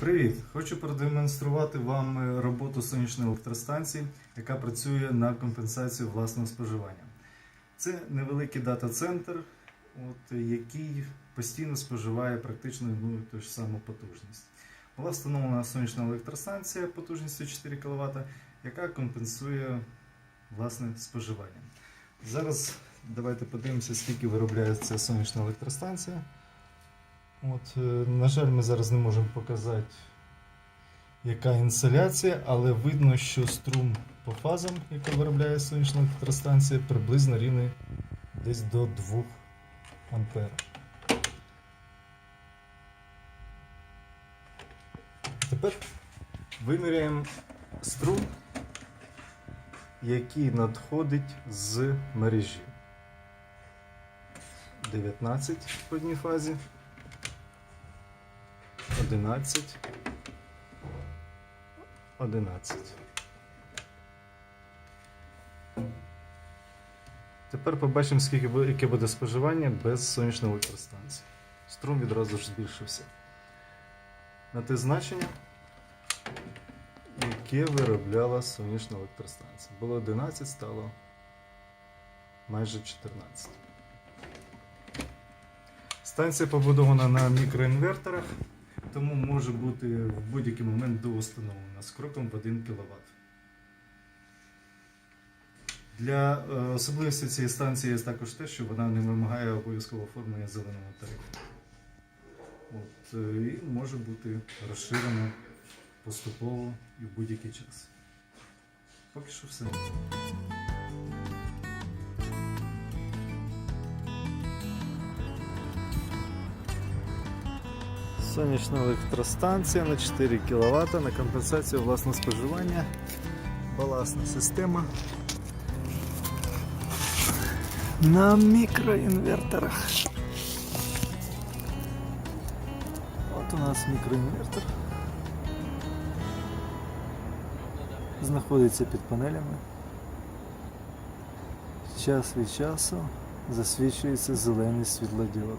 Привіт! Хочу продемонструвати вам е, роботу сонячної електростанції, яка працює на компенсацію власного споживання. Це невеликий дата-центр, який постійно споживає практично і ту ж саму потужність. Була встановлена сонячна електростанція потужністю 4 кВт, яка компенсує власне споживання. Зараз давайте подивимося, скільки виробляє ця сонячна електростанція. От, е, на жаль, ми зараз не можемо показати, яка інсоляція, але видно, що струм по фазам, яка виробляє сонячна електростанція, приблизно рівний десь до 2 ампер. Тепер виміряємо струм, який надходить з мережі. 19 в одній фазі. 11. 11. Тепер побачимо, скільки яке буде споживання без сонячної електростанції. Струм відразу ж збільшився. На те значення, яке виробляла сонячна електростанція. Було 11, стало майже 14. Станція побудована на мікроінверторах, тому може бути в будь-який момент доустановлена з кроком в 1 кВт. Для е, особливості цієї станції є також те, що вона не вимагає обов'язкового оформлення зеленого тарифу. От, е, і може бути розширена поступово і в будь-який час. Поки що все. Сонячна електростанція на 4 кВт на компенсацію власного споживання. Балансна система. На мікроінверторах. От у нас мікроінвертор. Знаходиться під панелями. Час від часу засвічується зелений світлодіод.